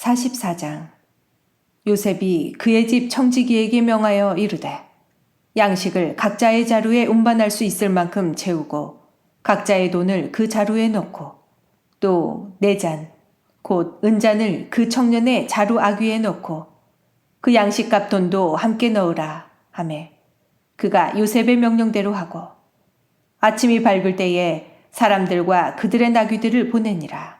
44장 요셉이 그의 집 청지기에게 명하여 이르되 양식을 각자의 자루에 운반할 수 있을 만큼 채우고 각자의 돈을 그 자루에 넣고 또네잔곧 은잔을 그 청년의 자루 아귀에 넣고 그 양식값 돈도 함께 넣으라 하매 그가 요셉의 명령대로 하고 아침이 밝을 때에 사람들과 그들의 나귀들을 보내니라.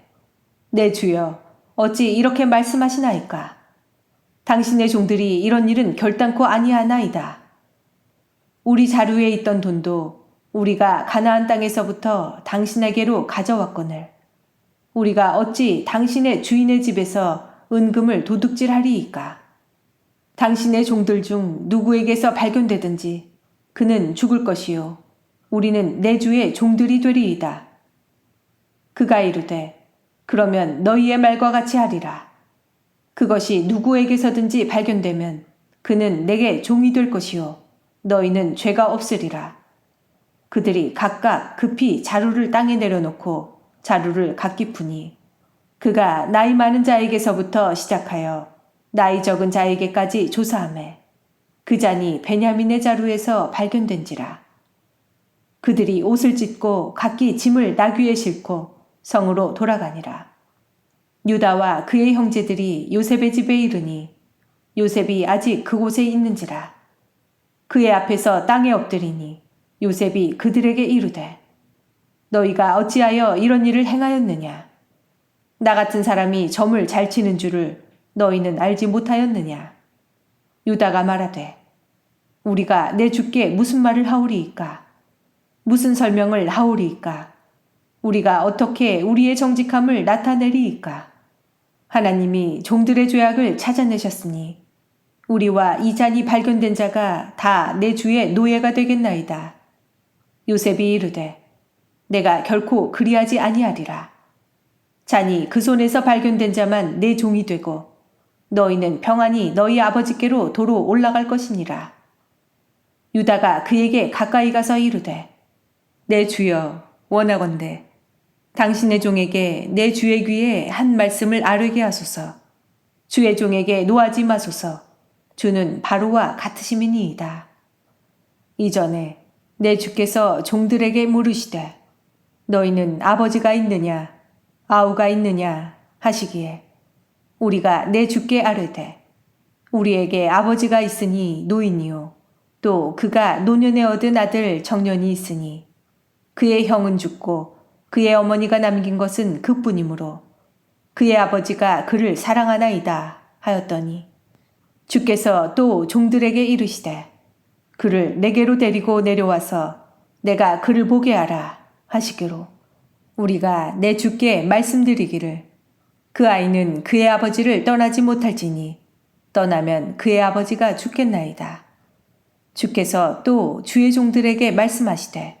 내 주여 어찌 이렇게 말씀하시나이까? 당신의 종들이 이런 일은 결단코 아니하나이다. 우리 자루에 있던 돈도 우리가 가나안 땅에서부터 당신에게로 가져왔거늘. 우리가 어찌 당신의 주인의 집에서 은금을 도둑질하리이까? 당신의 종들 중 누구에게서 발견되든지 그는 죽을 것이요. 우리는 내 주의 종들이 되리이다. 그가 이르되 그러면 너희의 말과 같이 하리라. 그것이 누구에게서든지 발견되면 그는 내게 종이 될 것이요. 너희는 죄가 없으리라. 그들이 각각 급히 자루를 땅에 내려놓고 자루를 각기 푸니 그가 나이 많은 자에게서부터 시작하여 나이 적은 자에게까지 조사하매 그 잔이 베냐민의 자루에서 발견된지라. 그들이 옷을 찢고 각기 짐을 나귀에 싣고 성으로 돌아가니라. 유다와 그의 형제들이 요셉의 집에 이르니 요셉이 아직 그곳에 있는지라. 그의 앞에서 땅에 엎드리니 요셉이 그들에게 이르되 너희가 어찌하여 이런 일을 행하였느냐? 나 같은 사람이 점을 잘 치는 줄을 너희는 알지 못하였느냐? 유다가 말하되 우리가 내 주께 무슨 말을 하오리이까? 무슨 설명을 하오리이까? 우리가 어떻게 우리의 정직함을 나타내리이까? 하나님이 종들의 죄악을 찾아내셨으니 우리와 이 잔이 발견된 자가 다 내 주의 노예가 되겠나이다. 요셉이 이르되 내가 결코 그리하지 아니하리라. 잔이 그 손에서 발견된 자만 내 종이 되고 너희는 평안히 너희 아버지께로 도로 올라갈 것이니라. 유다가 그에게 가까이 가서 이르되 내 주여 원하건대 당신의 종에게 내 주의 귀에 한 말씀을 아뢰게 하소서. 주의 종에게 노하지 마소서. 주는 바로와 같으심이니이다. 이전에 내 주께서 종들에게 물으시되 너희는 아버지가 있느냐 아우가 있느냐 하시기에 우리가 내 주께 아뢰되 우리에게 아버지가 있으니 노인이요 또 그가 노년에 얻은 아들 청년이 있으니 그의 형은 죽고 그의 어머니가 남긴 것은 그뿐이므로 그의 아버지가 그를 사랑하나이다 하였더니 주께서 또 종들에게 이르시되 그를 내게로 데리고 내려와서 내가 그를 보게 하라 하시기로 우리가 내 주께 말씀드리기를 그 아이는 그의 아버지를 떠나지 못할지니 떠나면 그의 아버지가 죽겠나이다. 주께서 또 주의 종들에게 말씀하시되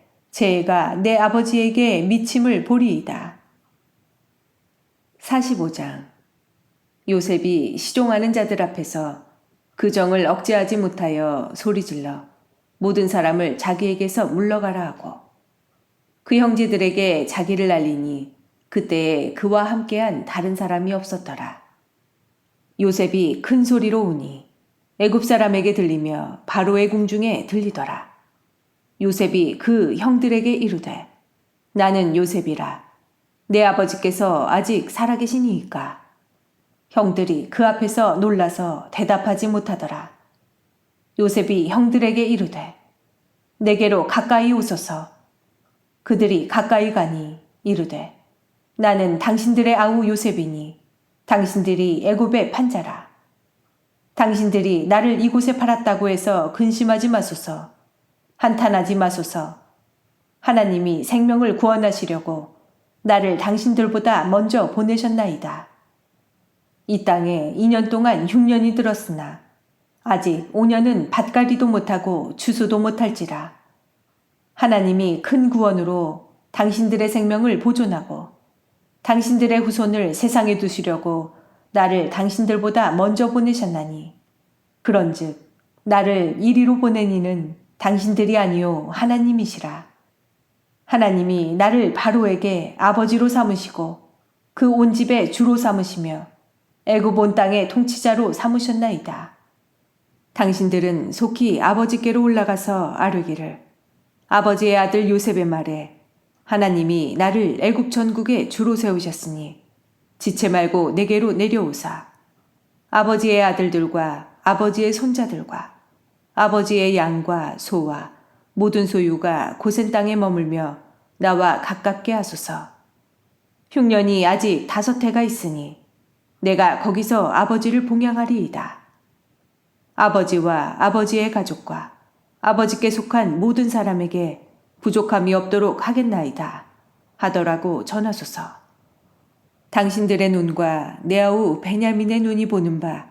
제가 내 아버지에게 미침을 보리이다. 45장 요셉이 시종하는 자들 앞에서 그 정을 억제하지 못하여 소리질러 모든 사람을 자기에게서 물러가라 하고 그 형제들에게 자기를 알리니 그때에 그와 함께한 다른 사람이 없었더라. 요셉이 큰 소리로 우니 애굽 사람에게 들리며 바로의 궁중에 들리더라. 요셉이 그 형들에게 이르되 나는 요셉이라. 내 아버지께서 아직 살아계시니이까? 형들이 그 앞에서 놀라서 대답하지 못하더라. 요셉이 형들에게 이르되 내게로 가까이 오소서. 그들이 가까이 가니 이르되 나는 당신들의 아우 요셉이니 당신들이 애굽의 판자라. 당신들이 나를 이곳에 팔았다고 해서 근심하지 마소서 한탄하지 마소서 하나님이 생명을 구원하시려고 나를 당신들보다 먼저 보내셨나이다. 이 땅에 2년 동안 흉년이 들었으나 아직 5년은 밭갈이도 못하고 추수도 못할지라. 하나님이 큰 구원으로 당신들의 생명을 보존하고 당신들의 후손을 세상에 두시려고 나를 당신들보다 먼저 보내셨나니 그런즉 나를 이리로 보낸 이는 당신들이 아니요 하나님이시라. 하나님이 나를 바로에게 아버지로 삼으시고 그 온 집에 주로 삼으시며 애굽 온 땅의 통치자로 삼으셨나이다. 당신들은 속히 아버지께로 올라가서 아르기를 아버지의 아들 요셉의 말에 하나님이 나를 애굽 전국에 주로 세우셨으니 지체 말고 내게로 내려오사 아버지의 아들들과 아버지의 손자들과 아버지의 양과 소와 모든 소유가 고센 땅에 머물며 나와 가깝게 하소서. 흉년이 아직 다섯 해가 있으니 내가 거기서 아버지를 봉양하리이다. 아버지와 아버지의 가족과 아버지께 속한 모든 사람에게 부족함이 없도록 하겠나이다. 하더라고 전하소서. 당신들의 눈과 내 아우 베냐민의 눈이 보는 바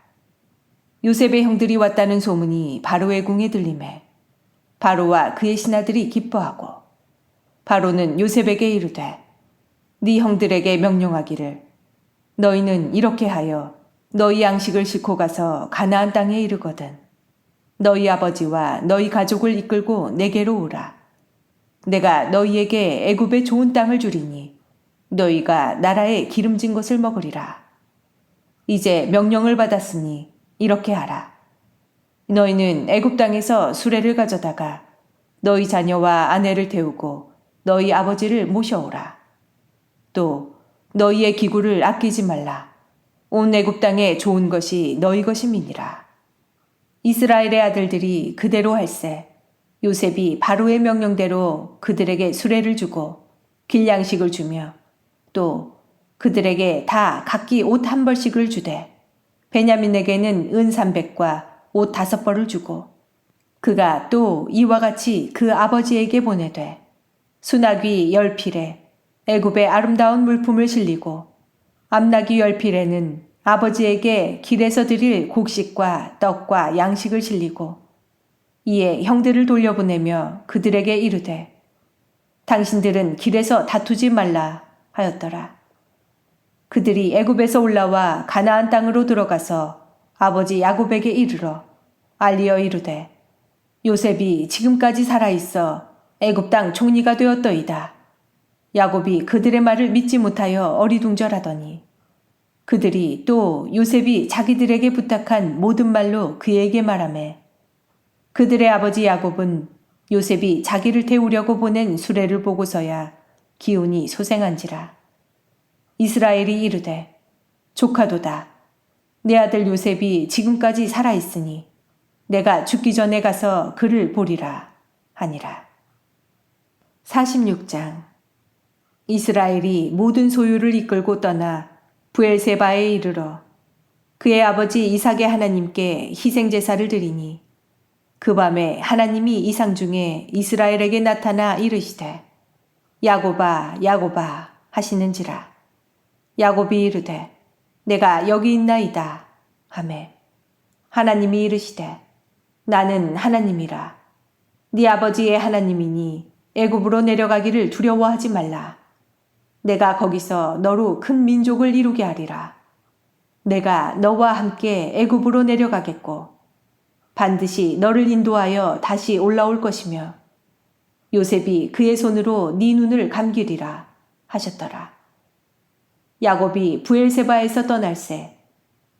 요셉의 형들이 왔다는 소문이 바로의 궁에 들림에 바로와 그의 신하들이 기뻐하고 바로는 요셉에게 이르되 네 형들에게 명령하기를 너희는 이렇게 하여 너희 양식을 싣고 가서 가나안 땅에 이르거든. 너희 아버지와 너희 가족을 이끌고 내게로 오라. 내가 너희에게 애굽의 좋은 땅을 주리니 너희가 나라에 기름진 것을 먹으리라. 이제 명령을 받았으니 이렇게 하라 너희는 애굽 땅에서 수레를 가져다가 너희 자녀와 아내를 태우고 너희 아버지를 모셔오라. 또 너희의 기구를 아끼지 말라. 온 애굽 땅에 좋은 것이 너희 것임이니라. 이스라엘의 아들들이 그대로 할세. 요셉이 바로의 명령대로 그들에게 수레를 주고 길양식을 주며 또 그들에게 다 각기 옷 한 벌씩을 주되 베냐민에게는 은 삼백과 옷 다섯 벌을 주고 그가 또 이와 같이 그 아버지에게 보내되 수나귀 열 필에 애굽의 아름다운 물품을 실리고 암나귀 열 필에는 아버지에게 길에서 드릴 곡식과 떡과 양식을 실리고 이에 형들을 돌려보내며 그들에게 이르되 당신들은 길에서 다투지 말라 하였더라. 그들이 애굽에서 올라와 가나안 땅으로 들어가서 아버지 야곱에게 이르러 알리어 이르되 요셉이 지금까지 살아 있어 애굽 땅 총리가 되었더이다. 야곱이 그들의 말을 믿지 못하여 어리둥절하더니 그들이 또 요셉이 자기들에게 부탁한 모든 말로 그에게 말하매 그들의 아버지 야곱은 요셉이 자기를 태우려고 보낸 수레를 보고서야 기운이 소생한지라 이스라엘이 이르되 조카도다. 내 아들 요셉이 지금까지 살아 있으니 내가 죽기 전에 가서 그를 보리라 하니라. 46장. 이스라엘이 모든 소유를 이끌고 떠나 부엘세바에 이르러 그의 아버지 이삭의 하나님께 희생 제사를 드리니 그 밤에 하나님이 이상 중에 이스라엘에게 나타나 이르시되 야고바 야고바 하시는지라 야곱이 이르되 내가 여기 있나이다. 하매 하나님이 이르시되 나는 하나님이라. 네 아버지의 하나님이니 애굽으로 내려가기를 두려워하지 말라. 내가 거기서 너로 큰 민족을 이루게 하리라. 내가 너와 함께 애굽으로 내려가겠고 반드시 너를 인도하여 다시 올라올 것이며 요셉이 그의 손으로 네 눈을 감기리라 하셨더라. 야곱이 부엘세바에서 떠날새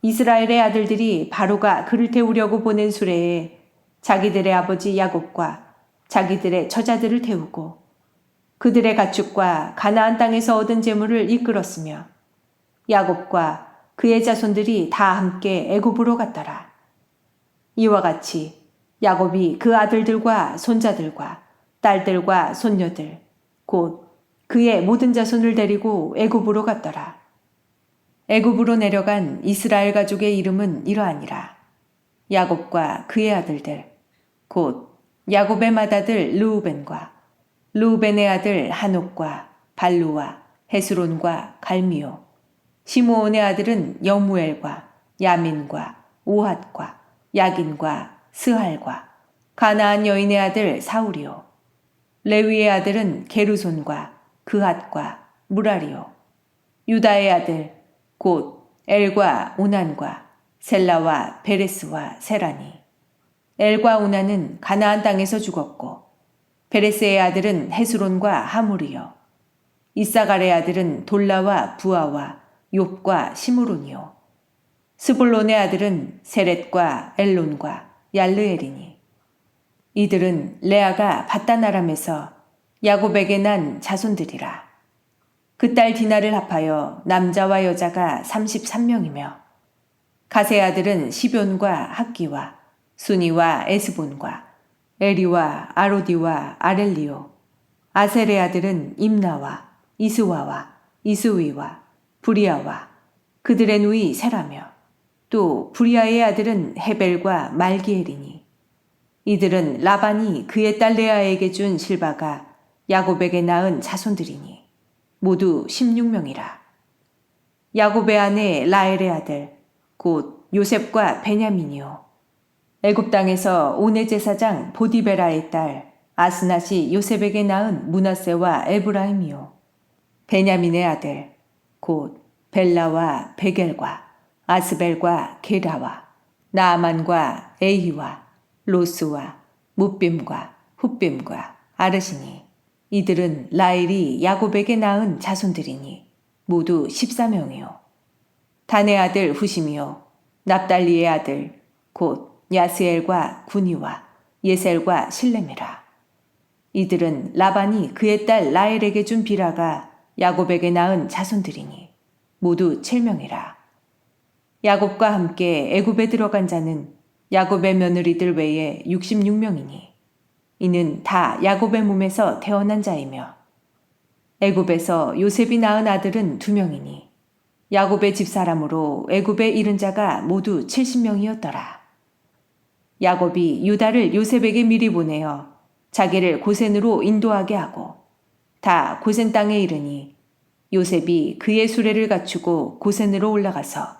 이스라엘의 아들들이 바로가 그를 태우려고 보낸 수레에 자기들의 아버지 야곱과 자기들의 처자들을 태우고 그들의 가축과 가나안 땅에서 얻은 재물을 이끌었으며 야곱과 그의 자손들이 다 함께 애굽으로 갔더라. 이와 같이 야곱이 그 아들들과 손자들과 딸들과 손녀들 곧 그의 모든 자손을 데리고 애굽으로 갔더라. 애굽으로 내려간 이스라엘 가족의 이름은 이러하니라. 야곱과 그의 아들들 곧 야곱의 맏아들 르우벤과 르우벤의 아들 한옥과 발루와 헤스론과 갈미오 시므온의 아들은 여무엘과 야민과 오핫과 야긴과 스할과 가나안 여인의 아들 사울이요 레위의 아들은 게르손과 그핫과 무라리요. 유다의 아들 곧 엘과 오난과 셀라와 베레스와 세라니. 엘과 오난은 가나안 땅에서 죽었고 베레스의 아들은 헤스론과 하물이요. 이사갈의 아들은 돌라와 부아와 욥과 시므론이요. 스불론의 아들은 세렛과 엘론과 얄르엘이니. 이들은 레아가 바다나람에서 야곱에게 난 자손들이라. 그 딸 디나를 합하여 남자와 여자가 33명이며 가세 아들은 시변과 학기와 순이와 에스본과 에리와 아로디와 아렐리오 아셀의 아들은 임나와 이스와와 이스위와 부리아와 그들의 누이 세라며 또 부리아의 아들은 헤벨과 말기엘이니 이들은 라반이 그의 딸 레아에게 준 실바가 야곱에게 낳은 자손들이니 모두 16명이라. 야곱의 아내 라엘의 아들 곧 요셉과 베냐민이요. 애굽 땅에서 오네 제사장 보디베라의 딸 아스낫이 요셉에게 낳은 문하세와 에브라임이요. 베냐민의 아들 곧 벨라와 베겔과 아스벨과 게라와 나아만과 에이와 로스와 무빔과 훗빔과 아르시니 이들은 라일이 야곱에게 낳은 자손들이니 모두 14명이요. 단의 아들 후심이요. 납달리의 아들 곧 야스엘과 구니와 예셀과 실렘이라. 이들은 라반이 그의 딸 라헬에게 준 비라가 야곱에게 낳은 자손들이니 모두 7명이라. 야곱과 함께 애굽에 들어간 자는 야곱의 며느리들 외에 66명이니 이는 다 야곱의 몸에서 태어난 자이며 애굽에서 요셉이 낳은 아들은 두 명이니 야곱의 집사람으로 애굽에 이른 자가 모두 70명이었더라. 야곱이 유다를 요셉에게 미리 보내어 자기를 고센으로 인도하게 하고 다 고센 땅에 이르니 요셉이 그의 수레를 갖추고 고센으로 올라가서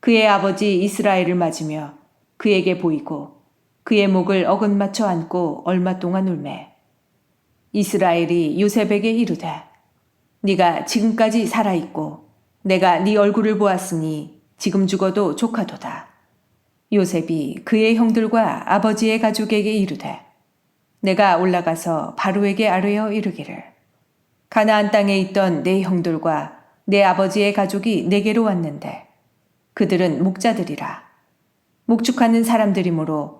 그의 아버지 이스라엘을 맞으며 그에게 보이고 그의 목을 어긋맞춰 안고 얼마 동안 울매. 이스라엘이 요셉에게 이르되 네가 지금까지 살아 있고 내가 네 얼굴을 보았으니 지금 죽어도 조카도다. 요셉이 그의 형들과 아버지의 가족에게 이르되 내가 올라가서 바로에게 아뢰어 이르기를. 가나안 땅에 있던 내 형들과 내 아버지의 가족이 내게로 왔는데 그들은 목자들이라. 목축하는 사람들이므로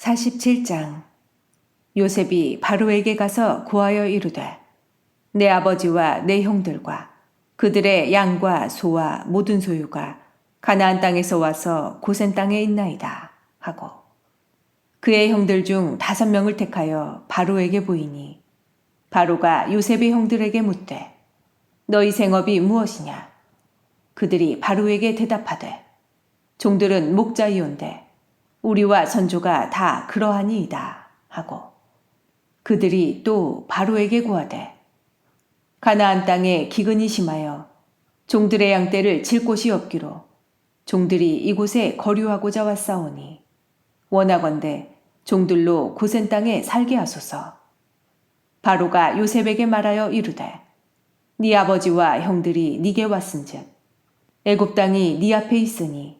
47장. 요셉이 바로에게 가서 구하여 이르되 내 아버지와 내 형들과 그들의 양과 소와 모든 소유가 가나안 땅에서 와서 고센 땅에 있나이다 하고 그의 형들 중 다섯 명을 택하여 바로에게 보이니 바로가 요셉의 형들에게 묻되 너희 생업이 무엇이냐? 그들이 바로에게 대답하되 종들은 목자이온데 우리와 선조가 다 그러하니이다 하고 그들이 또 바로에게 구하되 가나안 땅에 기근이 심하여 종들의 양떼를 칠 곳이 없기로 종들이 이곳에 거류하고자 왔사오니 원하건대 종들로 고센 땅에 살게 하소서. 바로가 요셉에게 말하여 이르되 네 아버지와 형들이 네게 왔은즉 애굽 땅이 네 앞에 있으니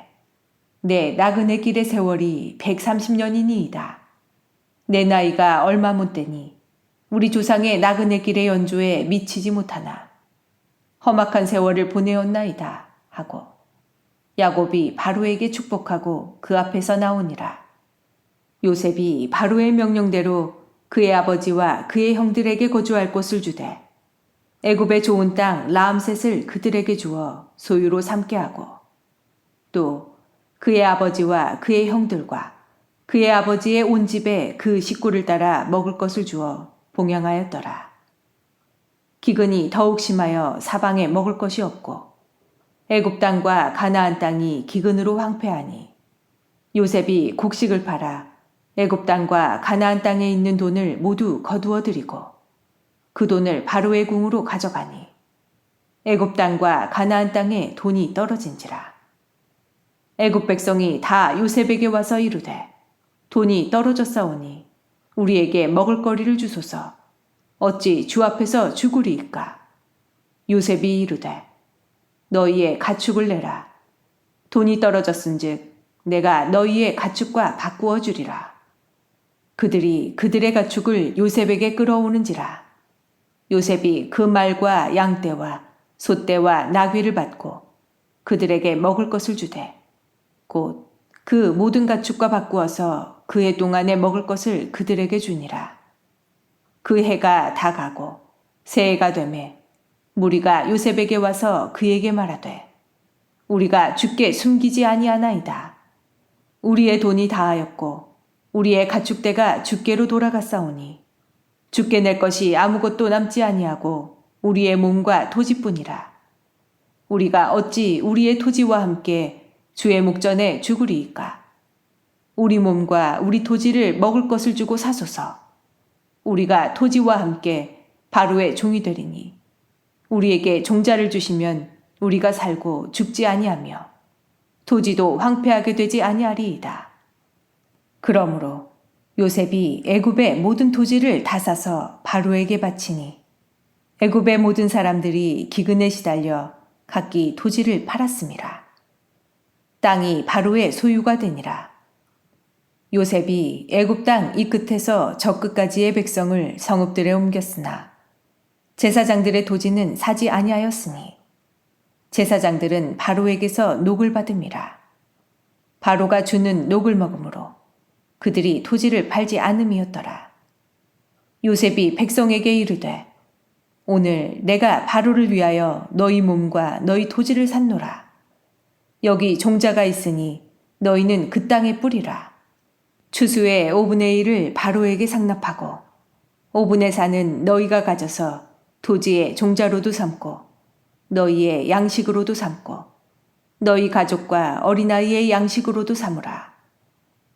내 나그네 길의 세월이 130년이니이다. 내 나이가 얼마 못 되니 우리 조상의 나그네 길의 연주에 미치지 못하나. 험악한 세월을 보내었나이다 하고 야곱이 바로에게 축복하고 그 앞에서 나오니라. 요셉이 바로의 명령대로 그의 아버지와 그의 형들에게 거주할 곳을 주되 애굽의 좋은 땅 라암셋을 그들에게 주어 소유로 삼게 하고 또 그의 아버지와 그의 형들과 그의 아버지의 온 집에 그 식구를 따라 먹을 것을 주어 봉양하였더라. 기근이 더욱 심하여 사방에 먹을 것이 없고 애굽 땅과 가나안 땅이 기근으로 황폐하니 요셉이 곡식을 팔아 애굽 땅과 가나안 땅에 있는 돈을 모두 거두어 드리고 그 돈을 바로의 궁으로 가져가니 애굽 땅과 가나안 땅에 돈이 떨어진지라 애굽 백성이 다 요셉에게 와서 이르되 돈이 떨어졌사오니 우리에게 먹을 거리를 주소서. 어찌 주 앞에서 죽으리이까? 요셉이 이르되 너희의 가축을 내라. 돈이 떨어졌은즉 내가 너희의 가축과 바꾸어 주리라. 그들이 그들의 가축을 요셉에게 끌어오는지라. 요셉이 그 말과 양떼와 소떼와 나귀를 받고 그들에게 먹을 것을 주되 곧 그 모든 가축과 바꾸어서 그해 동안에 먹을 것을 그들에게 주니라. 그 해가 다 가고 새해가 되매 무리가 요셉에게 와서 그에게 말하되 우리가 죽게 숨기지 아니하나이다. 우리의 돈이 다하였고 우리의 가축대가 죽게로 돌아갔사오니 죽게 낼 것이 아무것도 남지 아니하고 우리의 몸과 토지뿐이라. 우리가 어찌 우리의 토지와 함께 주의 목전에 죽으리이까? 우리 몸과 우리 토지를 먹을 것을 주고 사소서. 우리가 토지와 함께 바로의 종이 되리니 우리에게 종자를 주시면 우리가 살고 죽지 아니하며 토지도 황폐하게 되지 아니하리이다. 그러므로 요셉이 애굽의 모든 토지를 다 사서 바로에게 바치니 애굽의 모든 사람들이 기근에 시달려 각기 토지를 팔았습니다. 땅이 바로의 소유가 되니라. 요셉이 애굽 땅 이 끝에서 저 끝까지의 백성을 성읍들에 옮겼으나 제사장들의 토지는 사지 아니하였으니 제사장들은 바로에게서 녹을 받음이라. 바로가 주는 녹을 먹음으로 그들이 토지를 팔지 않음이었더라. 요셉이 백성에게 이르되 오늘 내가 바로를 위하여 너희 몸과 너희 토지를 샀노라 여기 종자가 있으니 너희는 그 땅에 뿌리라 추수의 5분의 1을 바로에게 상납하고 5분의 4는 너희가 가져서 토지의 종자로도 삼고 너희의 양식으로도 삼고 너희 가족과 어린아이의 양식으로도 삼으라.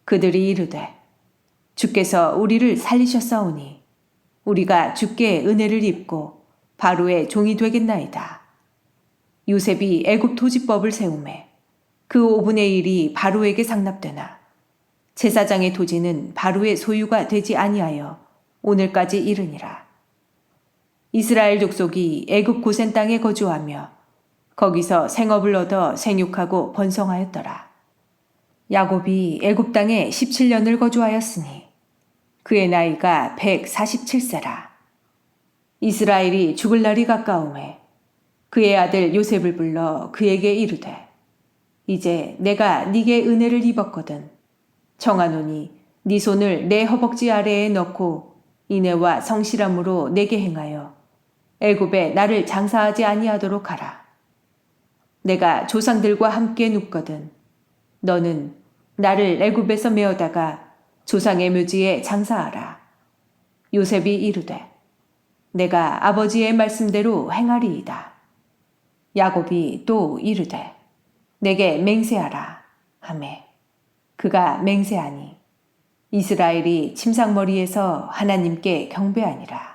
그들이 이르되 주께서 우리를 살리셨사오니 우리가 주께 은혜를 입고 바로의 종이 되겠나이다. 요셉이 애굽 토지법을 세우매 그 5분의 1이 바로에게 상납되나 제사장의 토지는 바로의 소유가 되지 아니하여 오늘까지 이르니라. 이스라엘 족속이 애굽 고센 땅에 거주하며 거기서 생업을 얻어 생육하고 번성하였더라. 야곱이 애굽 땅에 17년을 거주하였으니 그의 나이가 147세라. 이스라엘이 죽을 날이 가까움에 그의 아들 요셉을 불러 그에게 이르되 이제 내가 네게 은혜를 입었거든 청하노니 네 손을 내 허벅지 아래에 넣고 인애와 성실함으로 내게 행하여 애굽에 나를 장사하지 아니하도록 하라. 내가 조상들과 함께 눕거든 너는 나를 애굽에서 메어다가 조상의 묘지에 장사하라. 요셉이 이르되 내가 아버지의 말씀대로 행하리이다. 야곱이 또 이르되 내게 맹세하라 하매 그가 맹세하니 이스라엘이 침상머리에서 하나님께 경배하니라.